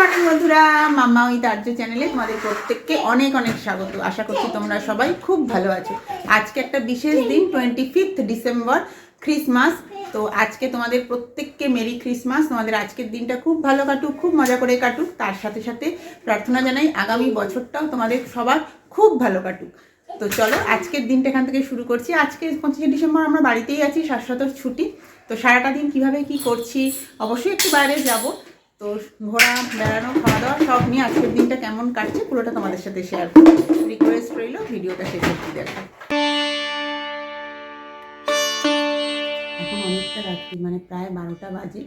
Morning বন্ধুরা, মাম্মা ওই তার্য চ্যানেলে তোমাদের প্রত্যেককে অনেক অনেক স্বাগত। আশা করছি তোমরা সবাই খুব ভালো আছো। আজকে একটা বিশেষ দিন টোয়েন্টি ফিফথ ডিসেম্বর ক্রিসমাস তো আজকে তোমাদের প্রত্যেককে মেরি ক্রিসমাস তোমাদের আজকের দিনটা খুব ভালো কাটুক, খুব মজা করে কাটুক। তার সাথে সাথে প্রার্থনা জানাই, আগামী বছরটাও তোমাদের সবার খুব ভালো কাটুক। তো চলো, আজকের দিনটা এখান থেকে শুরু করছি। আজকে পঁচিশে ডিসেম্বর আমরা বাড়িতেই আছি শাশ্বতর ছুটি। তো সারাটা দিন কীভাবে কি করছি, অবশ্যই একটু বাইরে যাব। তো ঘোরা বেড়ানো খাওয়া দাওয়া সব নিয়ে আজকের দিনটা কেমন কাটছে পুরোটা তোমাদের সাথে শেয়ার রিকোয়েস্ট রইল ভিডিওটা শেষ অব্দি দেখা। এখন অনেকটা রাত্রি মানে প্রায় বারোটা বাজে।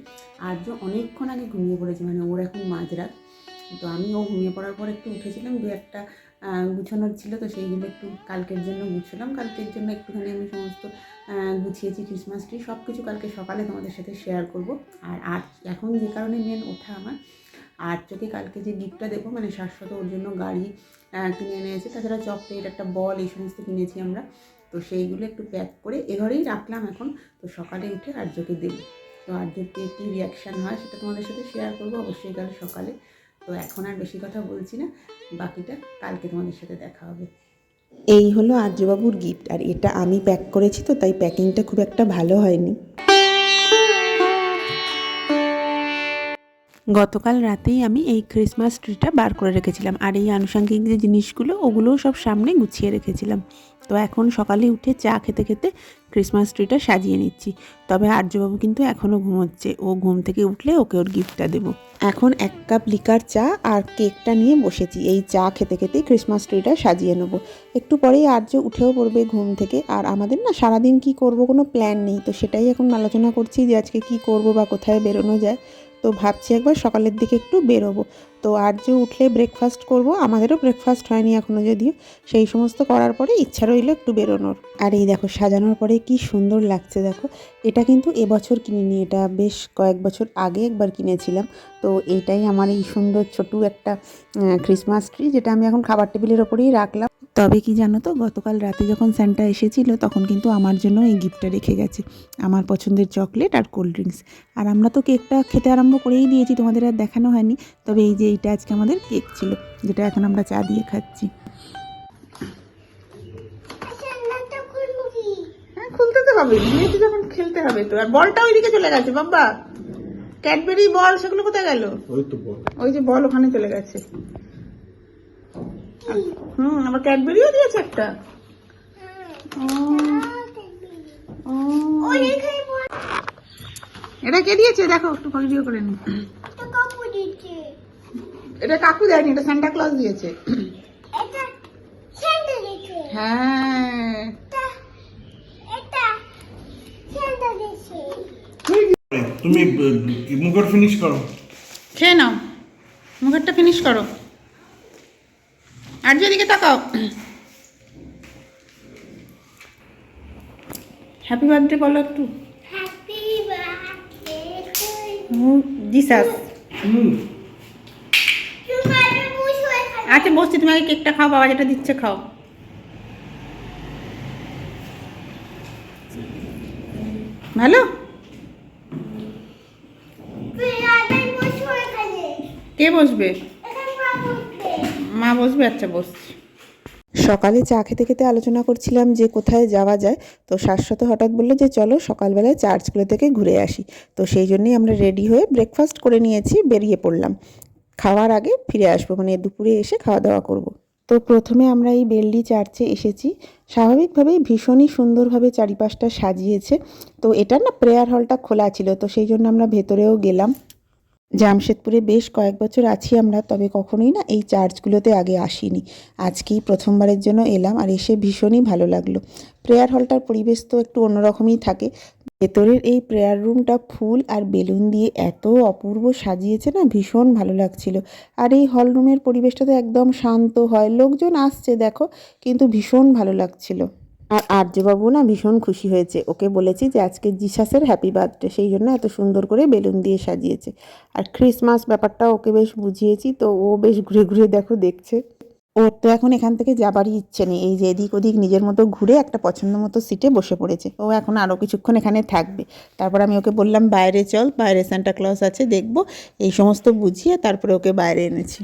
আর যে অনেকক্ষণ আগে ঘুমিয়ে পড়েছে মানে ওর এখন মাঝরাত তো আমি ও ঘুমিয়ে পড়ার পর একটু উঠেছিলাম, দু একটা গুছানোর ছিল, তো সেইগুলো একটু কালকের জন্য গুছলাম। কালকের জন্য একটুখানি আমি সমস্ত গুছিয়েছি ক্রিসমাস ট্রি সব কিছু কালকে সকালে তোমাদের সাথে শেয়ার করব। আর আজ এখন যে কারণে মেন ওঠা আমার, আর যদি কালকে যে গিফটটা দেবো মানে শাশ্বত ওর জন্য গাড়ি কিনে এনেছে, তাছাড়া চকলেট একটা বল এই সমস্ত কিনেছি আমরা। তো সেইগুলো একটু প্যাক করে এঘরেই রাখলাম এখন, তো সকালে উঠে আর্যকে দেবো তো আর্যকে কী রিয়াকশান হয়, সেটা তোমাদের সাথে শেয়ার করব, অবশ্যই কাল সকালে। তো এখন আর বেশি কথা বলছি না বাকিটা কালকে তোমাদের সাথে দেখা হবে। এই হলো আর্যবাবুর গিফট আর এটা আমি প্যাক করেছি তো তাই প্যাকিংটা খুব একটা ভালো হয়নি। গতকাল রাতেই আমি এই ক্রিসমাস ট্রিটা বার করে রেখেছিলাম আর এই আনুষঙ্গিক যে জিনিসগুলো ওগুলোও সব সামনে গুছিয়ে রেখেছিলাম। তো এখন সকালে উঠে চা খেতে খেতে ক্রিসমাস ট্রিটা সাজিয়ে নিচ্ছি। তবে আর্যবাবু কিন্তু এখনও ঘুমোচ্ছে। ও ঘুম থেকে উঠলে ওকে ওর গিফটটা দেবো। এখন এক কাপ লিকার চা আর কেকটা নিয়ে বসেছি। এই চা খেতে খেতেই ক্রিসমাস ট্রিটা সাজিয়ে নেব। একটু পরেই আর্য উঠেও পড়বে ঘুম থেকে। আর আমাদের না সারাদিন কি করব কোনো প্ল্যান নেই। তো সেটাই এখন আলোচনা করছি যে আজকে কি করব বা কোথায় বেরোনো যায়। তো ভাবছি একবার সকালের দিকে একটু বেরোবো। তো আর যে উঠলে ব্রেকফাস্ট করব, আমাদেরও ব্রেকফাস্ট হয়নি এখনও যদিও। সেই সমস্ত করার পরে ইচ্ছা রইল একটু বেরোনোর। আর এই দেখো, সাজানোর পরে কি সুন্দর লাগছে দেখো। এটা কিন্তু এবছর কিনিনি, এটা বেশ কয়েক বছর আগে একবার কিনেছিলাম। তো এটাই আমার এই সুন্দর ছোট্ট একটা ক্রিসমাস ট্রি যেটা আমি এখন খাবার টেবিলের ওপরেই রাখলাম। তবে কি জানো তো গতকাল রাতে যখন স্যান্টা এসেছিল তখন কিন্তু আমার জন্য এই গিফটটা রেখে গেছে। আমার পছন্দের চকলেট আর কোল্ড ড্রিঙ্কস আর আমরা তো কেকটা খেতে আরম্ভ করেই দিয়েছি তোমাদের আর দেখানো হয়নি। তবে এই যে এইটা আজকে আমাদের কেক ছিল যেটা এখন আমরা চা দিয়ে খাচ্ছি। হ্যাঁ খুলতে তো হবে। যেহেতু যখন খেলতে হবে তো। আর বলটা ওইদিকে চলে গেছে বাবা। ক্যাডবেরি বল সেগুলো কোথায় গেল? ওই তো বল। ওই যে বল ওখানে চলে গেছে। হুম আবার ক্যাডবেরিও দিয়েছে একটা। ও, ও। এটা কে দিয়েছে? দেখো একটু ভিডিও করে নি। এটা কাকু দেয়নি এটা সান্টা ক্লজ দিয়েছে। হ্যাঁ। তুমি মুখর ফিনিশ করো। খেয়ে নাও। মুখেরটা ফিনিশ করো। তাকাও হ্যাপি বার্থডে বলো একটু। জিসাস আচ্ছা বসছি তুমি আগে কেকটা খাও বাবা যেটা দিচ্ছে খাও। ভালো? কে বসবে। মা বসবে? আচ্ছা বসছি। সকালে চা খেতে খেতে আলোচনা করছিলাম যে কোথায় যাওয়া যায়। তো শাশ্বত হঠাৎ বলল যে, চলো সকালবেলায় চার্চগুলো থেকে ঘুরে আসি। তো সেই জন্যই আমরা রেডি হয়ে ব্রেকফাস্ট করে নিয়েছি, বেরিয়ে পড়লাম। খাওয়ার আগে ফিরে আসব মানে দুপুরে এসে খাওয়া দাওয়া করব। তো প্রথমে আমরা এই বেল্লি চার্চে এসেছি। স্বাভাবিকভাবেই ভীষণই সুন্দরভাবে চারিপাশটা সাজিয়েছে। তো এটা না প্রেয়ার হলটা খোলা ছিল, তো সেই জন্য আমরা ভেতরেও গেলাম। জামশেদপুরে বেশ কয়েক বছর আছি আমরা, তবে কখনোই না এই চার্চগুলোতে আগে আসিনি। আজকেই প্রথমবারের জন্য এলাম আর এসে ভীষণই ভালো লাগল। প্রেয়ার হলটার পরিবেশ তো একটু অন্যরকমই থাকে। ভেতরের এই প্রেয়ার রুমটা ফুল আর বেলুন দিয়ে এত অপূর্ব সাজিয়েছে না, ভীষণ ভালো লাগছিল। আর এই হল রুমের পরিবেশটা তো একদম শান্ত হয়, লোকজন আসছে দেখো, কিন্তু ভীষণ ভালো লাগছিল। আর আর্যবাবু না ভীষণ খুশি হয়েছে। ওকে বলেছি যে, আজকে জিসাসের হ্যাপি বার্থডে সেই জন্য এত সুন্দর করে বেলুন দিয়ে সাজিয়েছে। আর ক্রিসমাস ব্যাপারটা ওকে বেশ বুঝিয়েছি, তো ও বেশ ঘুরে ঘুরে দেখো, দেখছে। ওর তো এখন এখান থেকে যাবারই ইচ্ছে নেই। এই যে এদিক ওদিক নিজের মতো ঘুরে একটা পছন্দ মতো সিটে বসে পড়েছে। ও এখন আরও কিছুক্ষণ এখানে থাকবে। তারপর আমি ওকে বললাম, বাইরে চল, বাইরে সান্টা ক্লজ আছে, দেখব। এই সমস্ত বুঝিয়ে তারপরে ওকে বাইরে এনেছি।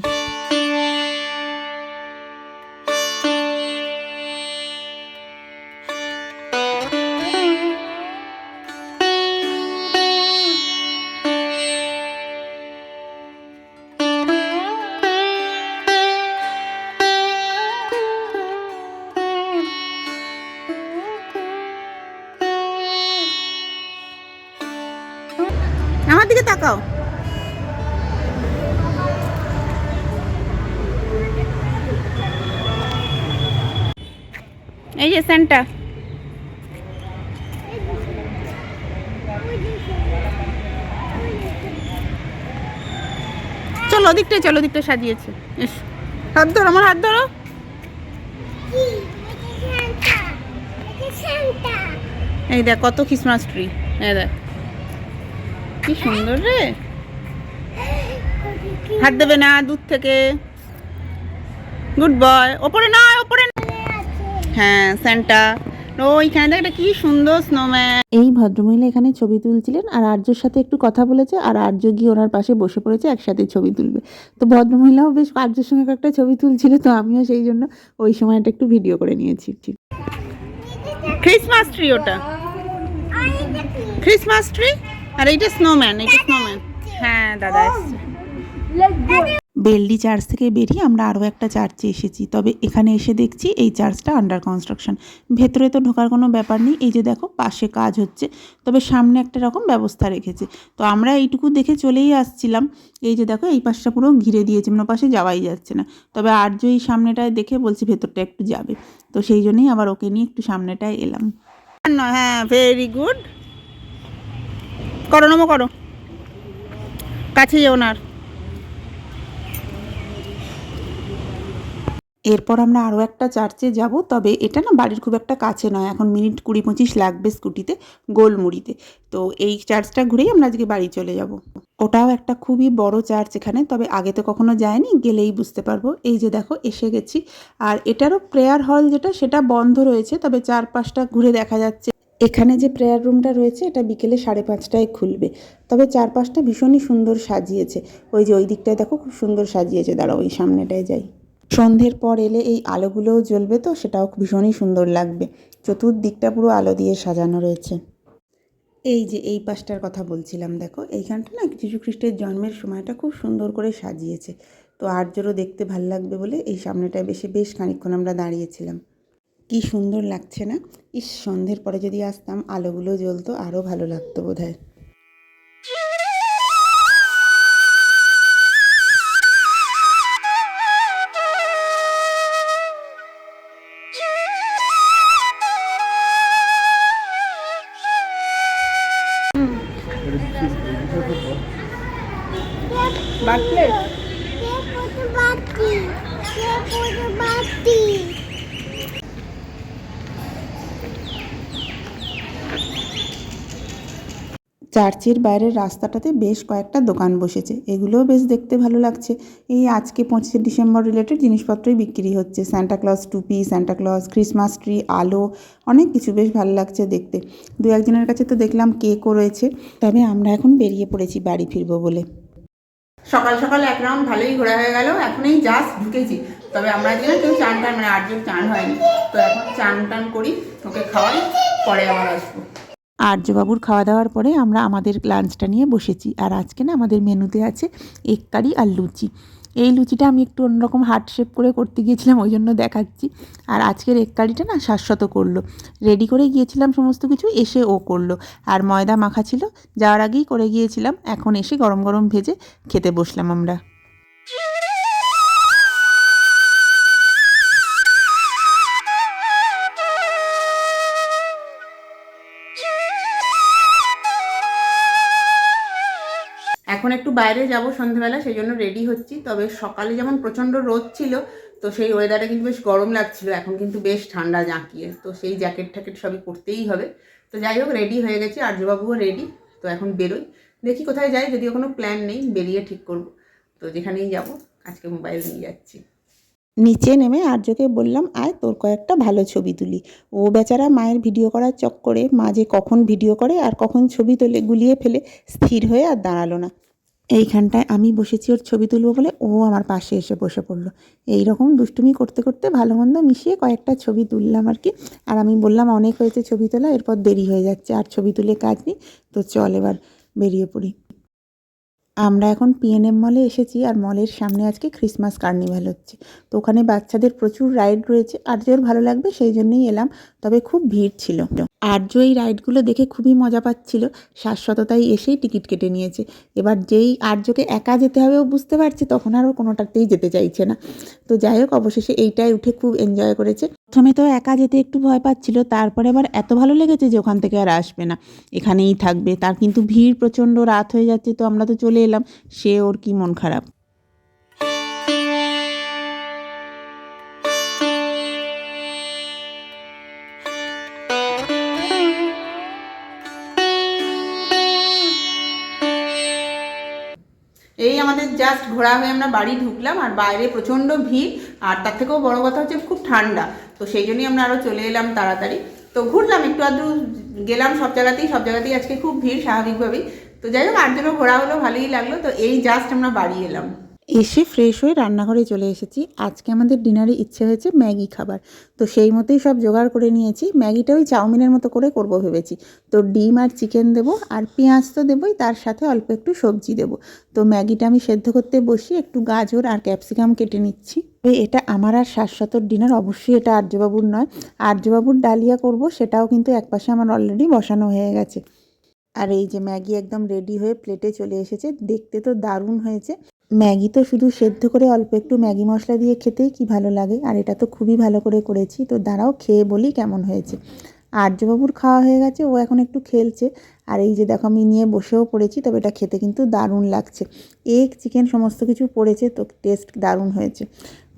দিকে তাকাও। এই যে স্যান্টা চলো ওদিকটাই চলো ওদিকটা সাজিয়েছে। এস। হাত ধরো আমার হাত ধরো। এই দেখ কত খ্রিসমাস ট্রি। এই দেখ। কি সুন্দর রে হাত দেবে না দূর থেকে গুড বয় ওপরে নয় ওপরে। হ্যাঁ স্যান্টা ওইখানে দেখ একটা কি সুন্দর স্নোম্যান এই ভদ্রমহিলা এখানে ছবি তুলছিলেন আর আর্যর সাথে একটু কথা বলেছে আর আর্য গিয়ে ওনার পাশে বসে পড়েছে একসাথে ছবি তুলবে তো ভদ্রমহিলাও বেশ আর্যর সঙ্গে একটা ছবি তুলছিল তো আমিও সেই জন্য ওই সময়টা একটু ভিডিও করে নিয়েছি ক্রিসমাস ট্রি ওটা ক্রিসমাস ট্রি আর এইটা স্নোম্যান এইটা স্নোম্যান হ্যাঁ দাদা এসছে। বেলডি চার্চ থেকে বেরিয়ে আমরা আরও একটা চার্চে এসেছি। তবে এখানে এসে দেখছি এই চার্চটা আন্ডার কনস্ট্রাকশন ভেতরে তো ঢোকার কোনো ব্যাপার নেই। এই যে দেখো পাশে কাজ হচ্ছে। তবে সামনে একটা রকম ব্যবস্থা রেখেছে। তো আমরা এইটুকু দেখে চলেই আসছিলাম। এই যে দেখো এই পাশটা পুরো ঘিরে দিয়েছে। মানে পাশে যাওয়াই যাচ্ছে না। তবে আর্য এই সামনেটায় দেখে বলছি ভেতরটা একটু যাবে। তো সেই জন্যই আবার ওকে নিয়ে একটু সামনেটায় এলাম। হ্যাঁ ভেরি গুড করো নমো, করো। কাছে যেও না আর। এরপর আমরা আরও একটা চার্চে যাব, তবে এটা না বাড়ির খুব একটা কাছে নয়, এখন মিনিট কুড়ি পঁচিশ লাগবে স্কুটিতে, গোলমুড়িতে। তো এই চার্চটা ঘুরেই আমরা আজকে বাড়ি চলে যাব। ওটাও একটা খুবই বড় চার্চ এখানে, তবে আগে তো কখনো যায়নি, গেলেই বুঝতে পারব। এই যে দেখো, এসে গেছি। আর এটারও প্রেয়ার হল যেটা, সেটা বন্ধ রয়েছে, তবে চারপাশটা ঘুরে দেখা যাচ্ছে। এখানে যে প্রেয়ার রুমটা রয়েছে, এটা বিকেলে সাড়ে পাঁচটায় খুলবে। তবে চারপাশটা ভীষণই সুন্দর সাজিয়েছে। ওই যে ওই দিকটায় দেখো, খুব সুন্দর সাজিয়েছে। দাঁড়াও, ওই সামনেটায় যাই। সন্ধ্যের পর এলে এই আলোগুলোও জ্বলবে তো, সেটাও ভীষণই সুন্দর লাগবে। চতুর্দিকটা পুরো আলো দিয়ে সাজানো রয়েছে। এই যে এই পাশটার কথা বলছিলাম, দেখো, এইখানটা না যীশু খ্রিস্টের জন্মের সময়টা খুব সুন্দর করে সাজিয়েছে। তো আর্যরও দেখতে ভালো লাগবে বলে এই সামনেটায় বেশি বেশ খানিকক্ষণ আমরা দাঁড়িয়েছিলাম। কি সুন্দর লাগছে না? ইস, সন্ধ্যের পরে যদি আসতাম আলোগুলো জ্বলতো আরও ভালো লাগতো বোধহয়। বার্থপ্লেস চার্চের বাইরের রাস্তাটাতে বেশ কয়েকটা দোকান বসেছে। এগুলোও বেশ দেখতে ভালো লাগছে। এই আজকে পঁচিশে ডিসেম্বর রিলেটেড জিনিসপত্রই বিক্রি হচ্ছে। স্যান্টা ক্লজ টুপি স্যান্টা ক্লজ ক্রিসমাস ট্রি আলো, অনেক কিছু বেশ ভালো লাগছে দেখতে। দু একজনের কাছে তো দেখলাম কেকও রয়েছে। তবে আমরা এখন বেরিয়ে পড়েছি বাড়ি ফিরবো বলে। সকাল সকাল এক রাউন্ড ভালোই ঘোরা হয়ে গেল। এখন এই জাস্ট ঢুকেছি। তবে আমরা আজকে কেউ চান টান মানে আটজন চান হয়নি। তো এখন চান টান করি, ওকে খাওয়াই, পরে আবার আসব। আর্যবাবুর খাওয়া দাওয়ার পরে আমরা আমাদের লাঞ্চটা নিয়ে বসেছি। আর আজকে না আমাদের মেনুতে আছে এগ কারি আর লুচি। এই লুচিটা আমি একটু অন্যরকম হার্ট শেপ করে করতে গিয়েছিলাম, ওই জন্য দেখাচ্ছি। আর আজকের এগ কারিটা না শাশ্বত করল। রেডি করে গিয়েছিলাম সমস্ত কিছু, এসে ও করল। আর ময়দা মাখা ছিল, যাওয়ার আগেই করে গিয়েছিলাম। এখন এসে গরম গরম ভেজে খেতে বসলাম আমরা। এখন একটু বাইরে যাব সন্ধ্যেবেলা সেই জন্য রেডি হচ্ছি। তবে সকালে যেমন প্রচণ্ড রোদ ছিল, তো সেই ওয়েদারে কিন্তু বেশ গরম লাগছিল। এখন কিন্তু বেশ ঠান্ডা জাঁকিয়ে, তো সেই জ্যাকেট ট্যাকেট সবই পরতেই হবে। তো যাই হোক রেডি হয়ে গেছি, আর্যবাবুও রেডি তো এখন বেরোই। দেখি কোথায় যাই, যদিও কোনো প্ল্যান নেই, বেরিয়ে ঠিক করব। তো যেখানেই যাব, আজকে মোবাইল নিয়ে যাচ্ছি। নিচে নেমে আর্যকে বললাম, আয়, তোর কয়েকটা ভালো ছবি তুলি। ও বেচারা মায়ের ভিডিও করার চক্করে, মা যে কখন ভিডিও করে আর কখন ছবি তোলে, গুলিয়ে ফেলে, স্থির হয়ে আর দাঁড়াল না। এইখানটায় আমি বসেছি, ওর ছবি তুলবো বলে ও আমার পাশে এসে বসে পড়ল। এই রকম দুষ্টুমি করতে করতে ভালো মন্দ মিশিয়ে কয়েকটা ছবি তুললাম আর কি। আর আমি বললাম, অনেক হয়েছে ছবি তোলা, এরপর দেরি হয়ে যাচ্ছে, আর ছবি তুলে কাজ নেই। তো চল এবার বেরিয়ে পড়ি। আমরা এখন পিএনএম মলে এসেছি, আর মলের সামনে আজকে ক্রিসমাস কার্নিভাল হচ্ছে। তো ওখানে বাচ্চাদের প্রচুর রাইড রয়েছে আর্যর ভালো লাগবে সেই জন্যই এলাম, তবে খুব ভিড় ছিল। আর্য এই রাইডগুলো দেখে খুবই মজা পাচ্ছিল। শাশ্বততাই এসেই টিকিট কেটে নিয়েছে। এবার যেই আর্যকে একা যেতে হবে ও বুঝতে পারছে, তখন আর ও কোনোটাতেই যেতে চাইছে না। তো যাই হোক, অবশেষে এইটাই উঠে খুব এনজয় করেছে। প্রথমে তো একা যেতে একটু ভয় পাচ্ছিল, তারপরে আবার এত ভালো লেগেছে যে ওখান থেকে আর আসবে না। এখানেই থাকবে। তার কিন্তু ভিড় প্রচণ্ড রাত হয়ে যাচ্ছে, তো আমরা তো চলে এলাম। সে ওর কি মন খারাপ? আমাদের জাস্ট ঘোরা হয়ে আমরা বাড়ি ঢুকলাম আর বাইরে প্রচণ্ড ভিড়, আর তার থেকেও বড় কথা হচ্ছে খুব ঠান্ডা। তো সেই জন্যই আমরা আরও চলে এলাম তাড়াতাড়ি। তো ঘুরলাম, একটু আধটু গেলাম সব জায়গাতেই সব জায়গাতেই আজকে খুব ভিড় স্বাভাবিকভাবেই। তো যাই হোক আর জন্য ঘোরা হলো, ভালোই লাগল। তো এই জাস্ট আমরা বাড়ি এলাম। এসে ফ্রেশ হয়ে রান্নাঘরে চলে এসেছি। আজকে আমাদের ডিনারে ইচ্ছে হয়েছে ম্যাগি খাবার। তো সেই মতোই সব জোগাড় করে নিয়েছি। ম্যাগিটা ওই চাউমিনের মতো করে করব ভেবেছি। তো ডিম আর চিকেন দেবো আর পেঁয়াজ তো দেবোই, তার সাথে অল্প একটু সবজি দেবো। তো ম্যাগিটা আমি সেদ্ধ করতে বসি একটু গাজর আর ক্যাপসিকাম কেটে নিচ্ছি। এটা আমার আর শাশ্বতর ডিনার অবশ্যই এটা আর্যবাবুর নয়। আর্যবাবুর ডালিয়া করব, সেটাও কিন্তু একপাশে আমার অলরেডি বসানো হয়ে গেছে। আর এই যে ম্যাগি একদম রেডি হয়ে প্লেটে চলে এসেছে, দেখতে তো দারুণ হয়েছে। ম্যাগি তো শুধু সেদ্ধ করে অল্প একটু ম্যাগি মশলা দিয়ে খেতেই কি ভালো লাগে, আর এটা তো খুবই ভালো করে করেছি। তো দাঁড়াও, খেয়ে বলি কেমন হয়েছে। আর্যবাবুর খাওয়া হয়ে গেছে, ও এখন একটু খেলছে। আর এই যে দেখো, আমি নিয়ে বসেও পড়েছি, তবে এটা খেতে কিন্তু দারুণ লাগছে। এগ, চিকেন, সমস্ত কিছু পড়েছে, তো টেস্ট দারুণ হয়েছে।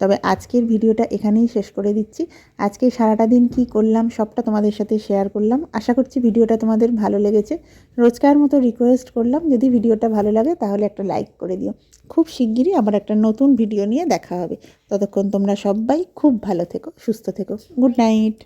তবে আজকের ভিডিওটা এখানেই শেষ করে দিচ্ছি। আজকে সারাটা দিন কি করলাম, সবটা তোমাদের সাথে শেয়ার করলাম। আশা করছি ভিডিওটা তোমাদের ভালো লেগেছে। রোজকার মতো রিকোয়েস্ট করলাম, যদি ভিডিওটা ভালো লাগে তাহলে একটা লাইক করে দিও। খুব শিগগিরই আবার একটা নতুন ভিডিও নিয়ে দেখা হবে। ততক্ষণ তোমরা সবাই খুব ভালো থেকো, সুস্থ থেকো। Good night